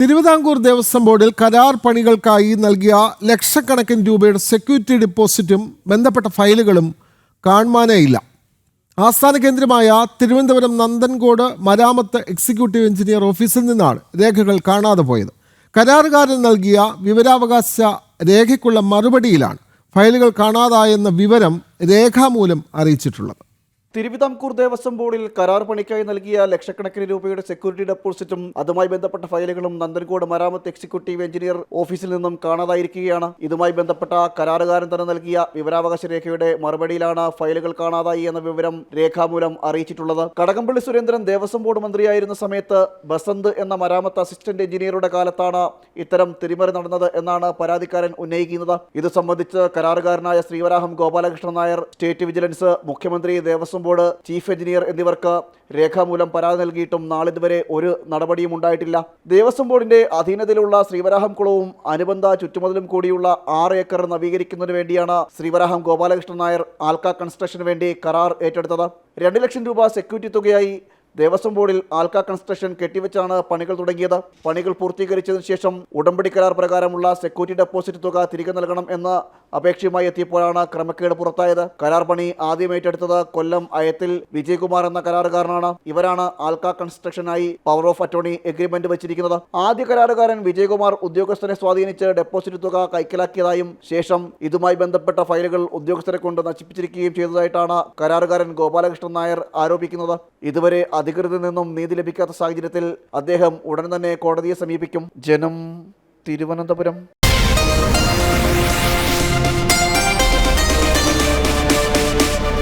തിരുവിതാംകൂർ ദേവസ്വം ബോർഡിൽ കരാർ പണികൾക്കായി നൽകിയ ലക്ഷക്കണക്കിന് രൂപയുടെ സെക്യൂരിറ്റി ഡിപ്പോസിറ്റും ബന്ധപ്പെട്ട ഫയലുകളും കാണുവാനേയില്ല ആസ്ഥാന കേന്ദ്രമായ തിരുവനന്തപുരം നന്ദൻകോട് മരാമത്ത് എക്സിക്യൂട്ടീവ് എഞ്ചിനീയർ ഓഫീസിൽ നിന്നാണ് രേഖകൾ കാണാതെ പോയത്. കരാറുകാരൻ നൽകിയ വിവരാവകാശ രേഖയ്ക്കുള്ള മറുപടിയിലാണ് ഫയലുകൾ കാണാതായെന്ന വിവരം രേഖാമൂലം അറിയിച്ചിട്ടുള്ളത്. തിരുവിതാംകൂർ ദേവസ്വം ബോർഡിൽ കരാർ പണിക്കായി നൽകിയ ലക്ഷക്കണക്കിന് രൂപയുടെ സെക്യൂരിറ്റി ഡെപ്പോസിറ്റും അതുമായി ബന്ധപ്പെട്ട ഫയലുകളും നന്ദൻകോട് മരാമത്ത് എക്സിക്യൂട്ടീവ് എഞ്ചിനീയർ ഓഫീസിൽ നിന്നും കാണാതായിരിക്കുകയാണ്. ഇതുമായി ബന്ധപ്പെട്ട കരാറുകാരൻ തന്നെ നൽകിയ വിവരാവകാശ രേഖയുടെ മറുപടിയിലാണ് ഫയലുകൾ കാണാതായി എന്ന വിവരം രേഖാമൂലം അറിയിച്ചിട്ടുള്ളത്. കടകംപള്ളി സുരേന്ദ്രൻ ദേവസ്വം ബോർഡ് മന്ത്രിയായിരുന്ന സമയത്ത് ബസന്ത് എന്ന മരാമത്ത് അസിസ്റ്റന്റ് എഞ്ചിനീയറുടെ കാലത്താണ് ഇത്തരം തിരിമറി നടന്നത് എന്നാണ് പരാതിക്കാരൻ ഉന്നയിക്കുന്നത്. ഇത് സംബന്ധിച്ച് കരാറുകാരനായ ശ്രീവരാഹം ഗോപാലകൃഷ്ണൻ നായർ സ്റ്റേറ്റ് വിജിലൻസ് മുഖ്യമന്ത്രി ദേവസ്വം ബോർഡ് ചീഫ് എഞ്ചിനീയർ എന്നിവർക്ക് രേഖാമൂലം പരാതി നൽകിയിട്ടും നാളിതുവരെ ഒരു നടപടിയും ഉണ്ടായിട്ടില്ല. ദേവസ്വം ബോർഡിന്റെ അധീനതയിലുള്ള ശ്രീവരാഹം കുളവും അനുബന്ധ ചുറ്റുമതിലും കൂടിയുള്ള ആറ് ഏക്കർ നവീകരിക്കുന്നതിന് വേണ്ടിയാണ് ശ്രീവരാഹം ഗോപാലകൃഷ്ണൻ നായർ ആൽക്ക കൺസ്ട്രക്ഷന് വേണ്ടി കരാർ ഏറ്റെടുത്തത്. രണ്ട് ലക്ഷം രൂപ സെക്യൂരിറ്റി തുകയായി ദേവസ്വം ബോർഡിൽ ആൽക്ക കൺസ്ട്രക്ഷൻ കെട്ടിവെച്ചാണ് പണികൾ തുടങ്ങിയത്. പണികൾ പൂർത്തീകരിച്ചതിനു ശേഷം ഉടമ്പടി കരാർ പ്രകാരമുള്ള സെക്യൂരിറ്റി ഡെപ്പോസിറ്റ് തുക തിരികെ നൽകണം എന്ന അപേക്ഷയുമായി എത്തിയപ്പോഴാണ് ക്രമക്കേട് പുറത്തായത്. കരാർ പണി ആദ്യം ഏറ്റെടുത്തത് കൊല്ലം അയത്തിൽ വിജയകുമാർ എന്ന കരാറുകാരനാണ്. ഇവരാണ് ആൽക്ക കൺസ്ട്രക്ഷനായി പവർ ഓഫ് അറ്റോർണി എഗ്രിമെന്റ് വെച്ചിരിക്കുന്നത്. ആദ്യ കരാറുകാരൻ വിജയകുമാർ ഉദ്യോഗസ്ഥനെ സ്വാധീനിച്ച് ഡെപ്പോസിറ്റ് തുക കൈക്കലാക്കിയതായും ശേഷം ഇതുമായി ബന്ധപ്പെട്ട ഫയലുകൾ ഉദ്യോഗസ്ഥരെ കൊണ്ട് നശിപ്പിച്ചിരിക്കുകയും ചെയ്തതായിട്ടാണ് കരാറുകാരൻ ഗോപാലകൃഷ്ണൻ നായർ ആരോപിക്കുന്നത്. ഇതുവരെ അധികൃതരിൽ നിന്നും നീതി ലഭിക്കാത്ത സാഹചര്യത്തിൽ അദ്ദേഹം ഉടൻ തന്നെ കോടതിയെ സമീപിക്കും. ജനം തിരുവനന്തപുരം.